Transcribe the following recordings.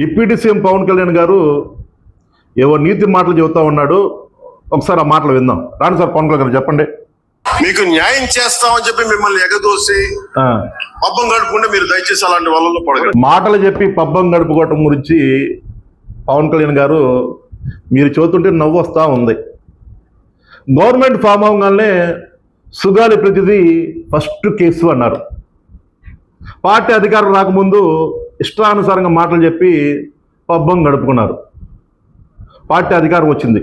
Deputy CM Pawan Kalyan గారు ఏవో నీతి మాటలు చెబుతా ఉన్నాడు. ఒకసారి ఆ మాటలు విందాం. రాండి సార్ పవన్ కళ్యాణ్ గారు చెప్పండి. మీకు న్యాయం చేస్తామని చెప్పి మిమ్మల్ని ఎగదోసి పబ్బం గడుపుకుంటే మీరు దయచేసి అలాంటి వాళ్ళలో పడగండి మాటలు చెప్పి పబ్బం గడుపుకోవటం గురించి పవన్ కళ్యాణ్ గారు మీరు చదువుతుంటే నవ్వు వస్తూ ఉంది. గవర్నమెంట్ ఫామ్ అవగానే సుగాలి ప్రతిదీ ఫస్ట్ కేసు అన్నారు. పార్టీ అధికారం రాకముందు ఇష్టానుసారంగా మాటలు చెప్పి పబ్బం గడుపుకున్నారు. పార్టీ అధికారం వచ్చింది.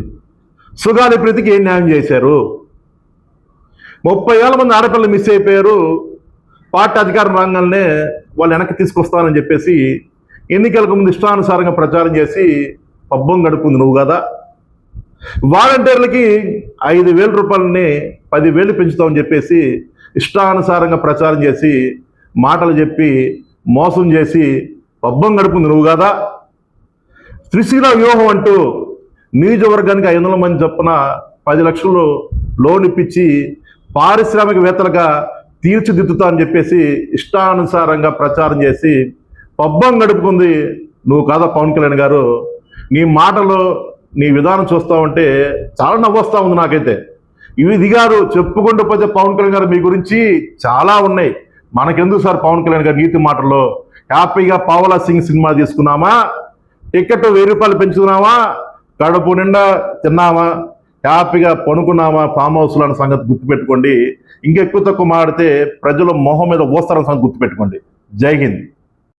సుగాలి ప్రీతికి ఏం న్యాయం చేశారు? ముప్పై వేల మంది ఆడపిల్లలు మిస్ అయిపోయారు. పార్టీ అధికారం రాగానే వాళ్ళు వెనక్కి తీసుకొస్తానని చెప్పేసి ఎన్నికలకు ముందు ఇష్టానుసారంగా ప్రచారం చేసి పబ్బం గడుపుకుంది నువ్వు కదా. వాలంటీర్లకి ఐదు వేల రూపాయలని పదివేలు పెంచుతామని చెప్పేసి ఇష్టానుసారంగా ప్రచారం చేసి మాటలు చెప్పి మోసం చేసి పబ్బం గడుపుంది నువ్వు కదా? త్రిశీల వ్యూహం అంటూ నియోజకవర్గానికి ఐదు వందల మంది చొప్పున పది లక్షలు లోన్ ఇప్పించి పారిశ్రామికవేత్తలుగా తీర్చిదిద్దుతా అని చెప్పేసి ఇష్టానుసారంగా ప్రచారం చేసి పబ్బం గడుపుకుంది నువ్వు కాదా పవన్ కళ్యాణ్ గారు? నీ మాటలు నీ విధానం చూస్తా ఉంటే చాలా నవ్వొస్తూ ఉంది నాకైతే. ఇవి దిగారు చెప్పుకుంటూ పోతే పవన్ కళ్యాణ్ గారు మీ గురించి చాలా ఉన్నాయి. మనకెందుకు సార్ పవన్ కళ్యాణ్ గారు నీతి మాటల్లో? హ్యాపీగా పావలా సింగ్ సినిమా తీసుకున్నామా? టికెట్ వెయ్యి రూపాయలు పెంచుకున్నామా? కడుపు నిండా తిన్నామా? హ్యాపీగా పనుకున్నామా ఫామ్ హౌస్లో అన్న సంగతి గుర్తుపెట్టుకోండి. ఇంకెక్కువ తక్కువ మాడితే ప్రజల మొహం మీద ఓస్తారన్న సంగతి గుర్తుపెట్టుకోండి. జై హింద్.